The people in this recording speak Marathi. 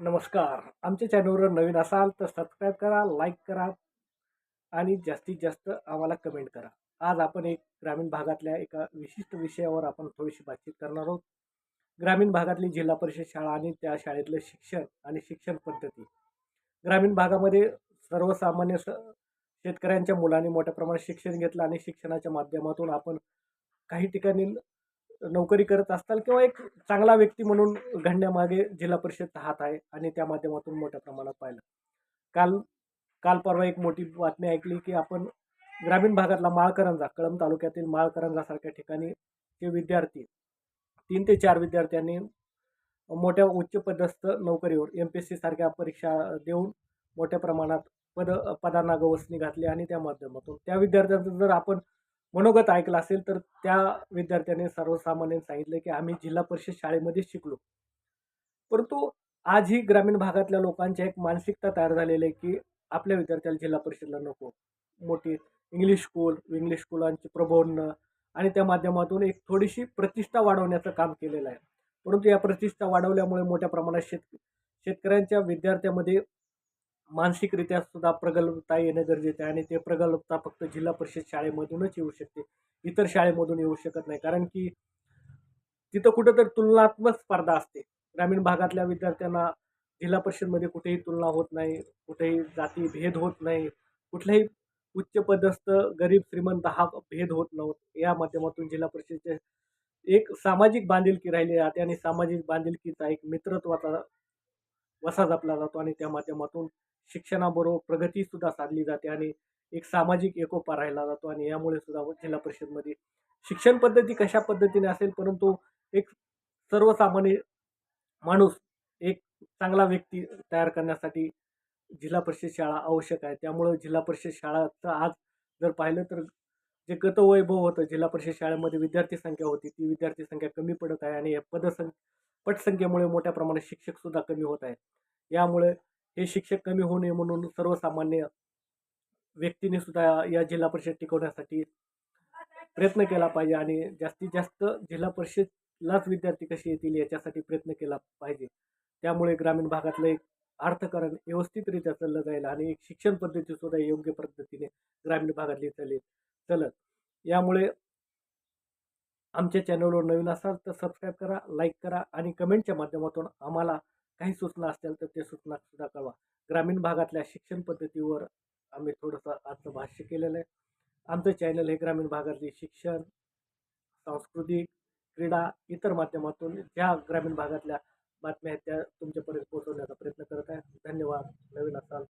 नमस्कार. आमच्या चॅनलवर नवीन असाल तर सबस्क्राईब करा लाईक करा आणि जास्तीत जास्त आम्हाला कमेंट करा. आज आपण एक ग्रामीण भागातल्या एका विशिष्ट विषयावर आपण थोडीशी बातचीत करणार आहोत. ग्रामीण भागातली जिल्हा परिषद शाळा आणि त्या शाळेतलं शिक्षण आणि शिक्षण पद्धती. ग्रामीण भागामध्ये सर्वसामान्य स शेतकऱ्यांच्या मुलांनी मोठ्या प्रमाणात शिक्षण घेतलं आणि शिक्षणाच्या माध्यमातून आपण काही ठिकाणी नोकरी करत असताल किंवा एक चांगला व्यक्ती म्हणून घडण्यामागे जिल्हा परिषदचा हात आहे आणि त्या माध्यमातून मोठ्या प्रमाणात पाहिलं. काल काल परवा एक मोठी बातमी ऐकली की आपण ग्रामीण भागातला माळकरंजा कळंब तालुक्यातील माळकरंजासारख्या ठिकाणी ते विद्यार्थी तीन ते चार विद्यार्थ्यांनी मोठ्या उच्च पदस्थ नोकरीवर एम पी एस सी सारख्या परीक्षा देऊन मोठ्या प्रमाणात पद पदांना गवसणी घातली आणि त्या माध्यमातून त्या विद्यार्थ्यांचं जर आपण मनोगत ऐकलं असेल तर त्या विद्यार्थ्याने सर्वसामान्यांनी सांगितलं की आम्ही जिल्हा परिषद शाळेमध्ये शिकलो. परंतु आजही ग्रामीण भागातल्या लोकांची एक मानसिकता तयार झालेली आहे की आपल्या विद्यार्थ्याला जिल्हा परिषदला नको. मोठी इंग्लिश स्कूल इंग्लिश स्कूलांची प्रबोधनं आणि त्या माध्यमातून एक थोडीशी प्रतिष्ठा वाढवण्याचं काम केलेलं आहे. परंतु या प्रतिष्ठा वाढवल्यामुळे मोठ्या प्रमाणात शेत शेतकऱ्यांच्या विद्यार्थ्यामध्ये मानसिकरित्या सुद्धा प्रगल्भता येणं गरजेचं आहे आणि ते प्रगल्भता फक्त जिल्हा परिषद शाळेमधूनच येऊ शकते. इतर शाळेमधून येऊ शकत नाही. कारण की तिथं कुठंतरी तुलनात्मक स्पर्धा असते. ग्रामीण भागातल्या विद्यार्थ्यांना जिल्हा परिषदमध्ये कुठेही तुलना होत नाही कुठेही जाती भेद होत नाही कुठल्याही उच्च पदस्थ गरीब श्रीमंत हा भेद होत नव्हत. या माध्यमातून जिल्हा परिषदेचे एक सामाजिक बांधिलकी राहिली जाते आणि सामाजिक बांधिलकीचा एक मित्रत्वाचा वसा जपला जातो आणि त्या माध्यमातून शिक्षणाबरोबर प्रगतीसुद्धा साधली जाते आणि एक सामाजिक एकोपा राहिला जातो आणि यामुळे सुद्धा जिल्हा परिषदमध्ये शिक्षण पद्धती कशा पद्धतीने असेल परंतु एक सर्वसामान्य माणूस एक चांगला व्यक्ती तयार करण्यासाठी जिल्हा परिषद शाळा आवश्यक आहे. त्यामुळं जिल्हा परिषद शाळाचं आज जर पाहिलं तर जे गतवैभव होतं जिल्हा परिषद शाळेमध्ये विद्यार्थी संख्या होती ती विद्यार्थी संख्या कमी पडत आहे आणि या पदसं पटसंख्येमुळे मोठ्या प्रमाणात शिक्षकसुद्धा कमी होत आहेत. यामुळे हे शिक्षक कमी होऊ नये म्हणून सर्वसामान्य व्यक्तीने सुद्धा या जिल्हा परिषद टिकवण्यासाठी प्रयत्न केला पाहिजे आणि जास्तीत जास्त जिल्हा परिषदलाच विद्यार्थी कसे येतील याच्यासाठी प्रयत्न केला पाहिजे. त्यामुळे ग्रामीण भागातलं एक अर्थकारण व्यवस्थितरित्या चाललं जाईल आणि एक शिक्षण पद्धती सुद्धा योग्य पद्धतीने ग्रामीण भागातली चालेल चलत यामुळे आमच्या चॅनलवर नवीन असाल तर सबस्क्राईब करा लाईक करा आणि कमेंटच्या माध्यमातून आम्हाला काही सूचना असतील तर ते सूचना सुद्धा कळवा. ग्रामीण भागातल्या शिक्षण पद्धतीवर आम्ही थोडंसं आजचं भाष्य केलेलं आहे. आमचं चॅनल हे ग्रामीण भागातली शिक्षण सांस्कृतिक क्रीडा इतर माध्यमातून ज्या ग्रामीण भागातल्या बातम्या आहेत त्या तुमच्यापर्यंत पोहोचवण्याचा प्रयत्न करत आहे. धन्यवाद. नवीन असाल